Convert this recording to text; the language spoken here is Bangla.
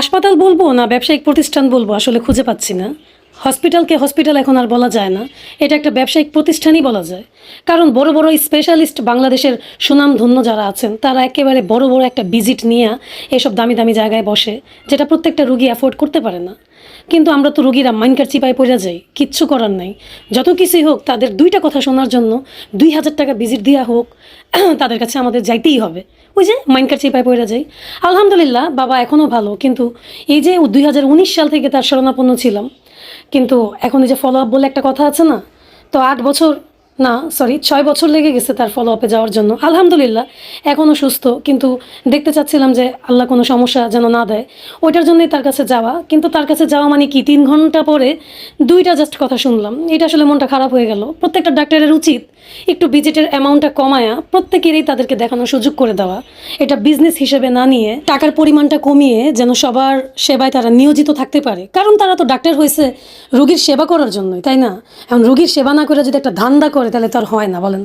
হাসপাতাল বলব না ব্যবসায়িক প্রতিষ্ঠান বলব আসলে খুঁজে পাচ্ছি না। হসপিটালকে হসপিটাল এখন আর বলা যায় না। এটা একটা ব্যবসায়িক প্রতিষ্ঠানই বলা যায়। কারণ বড় বড় স্পেশালিস্ট বাংলাদেশের সুনামধন্য যারা আছেন, তারা একেবারে বড় বড় একটা ভিজিট নিয়ে এসব দামি দামি জায়গায় বসে, যেটা প্রত্যেকটা রুগী অ্যাফোর্ড করতে পারে না। কিন্তু আমরা তো রুগীরা মাইনকার চিপায় পড়ে যাই, কিচ্ছু করার নাই। যত কিছুই হোক, তাদের দুইটা কথা শোনার জন্য দুই হাজার টাকা ভিজিট দেওয়া হোক, তাদের কাছে আমাদের যাইতেই হবে। ওই যে মাইনকার চিপায় পড়ে যাই। আলহামদুলিল্লাহ, বাবা এখনও ভালো, কিন্তু এই যে দুই হাজার উনিশ সাল থেকে তার শরণাপন্ন ছিলাম কিন্তু এখন এই যে ফলো আপ বলে একটা কথা আছে না তো আট বছর না সরি ছয় বছর লেগে গেছে তার ফলো আপে যাওয়ার জন্য। আলহামদুলিল্লাহ এখনও সুস্থ। কিন্তু দেখতে চাচ্ছিলাম যে আল্লাহ কোনো সমস্যা যেন না দেয়। ওইটার জন্যই তার কাছে যাওয়া। কিন্তু তার কাছে যাওয়া মানে কি? তিন ঘণ্টা পরে দুইটা জাস্ট কথা শুনলাম। এটা আসলে মনটা খারাপ হয়ে গেল। প্রত্যেকটা ডাক্তারের উচিত একটু ভিজিটের অ্যামাউন্টটা কমায়া প্রত্যেকেরই তাদেরকে দেখানোর সুযোগ করে দেওয়া। এটা বিজনেস হিসেবে না নিয়ে টাকার পরিমাণটা কমিয়ে যেন সবার সেবায় তারা নিয়োজিত থাকতে পারে। কারণ তারা তো ডাক্তার হয়েছে রোগীর সেবা করার জন্যই, তাই না? এখন রোগীর সেবা না করে যদি একটা ধান্দা করে তাহলে তো আর হয় না বলেন।